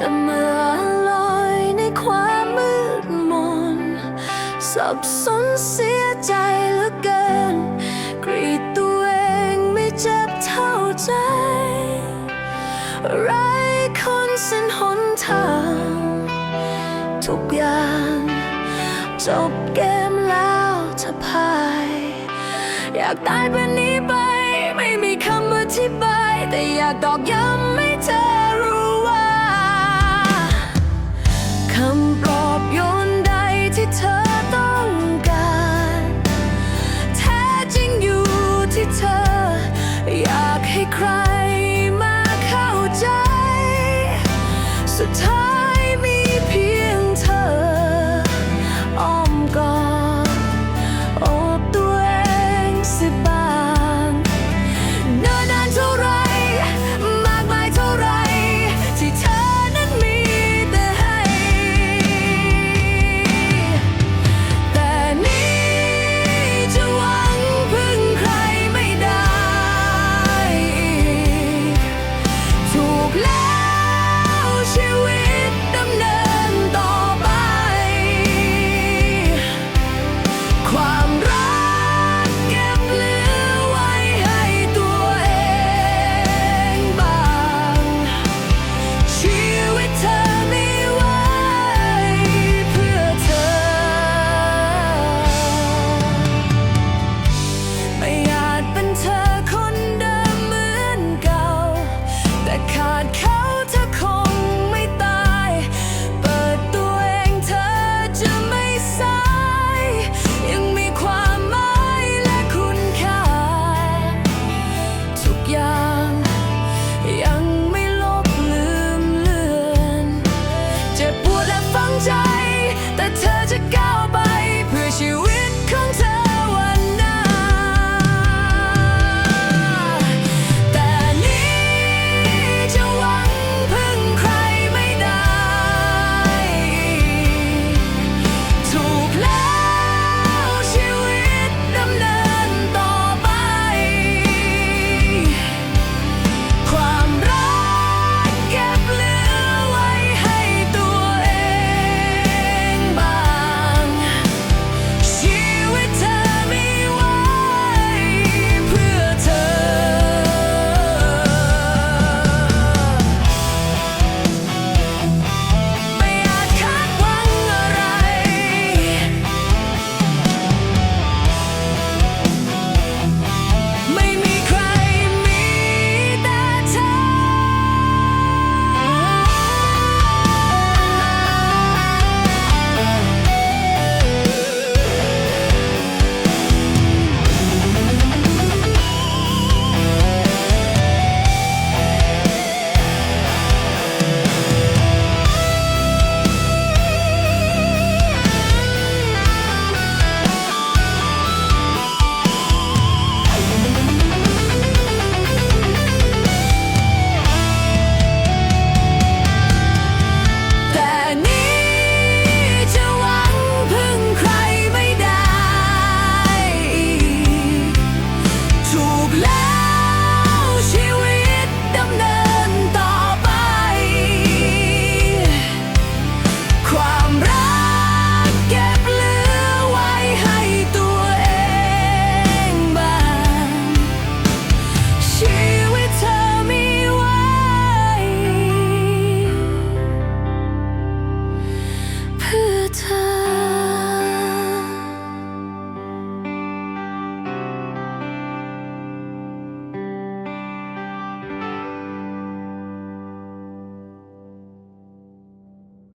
จะมาลอยในความมืดมน สับสนเสียใจเหลือเกิน กรีดตัวเองไม่เจ็บเท่าใจ ไรคนเส้นหนทาง ทุกอย่างจบเกมแล้วจะพาย อยากตายแบบนี้ไป ไม่มีคำอธิบาย แต่อยากตอกย้ำ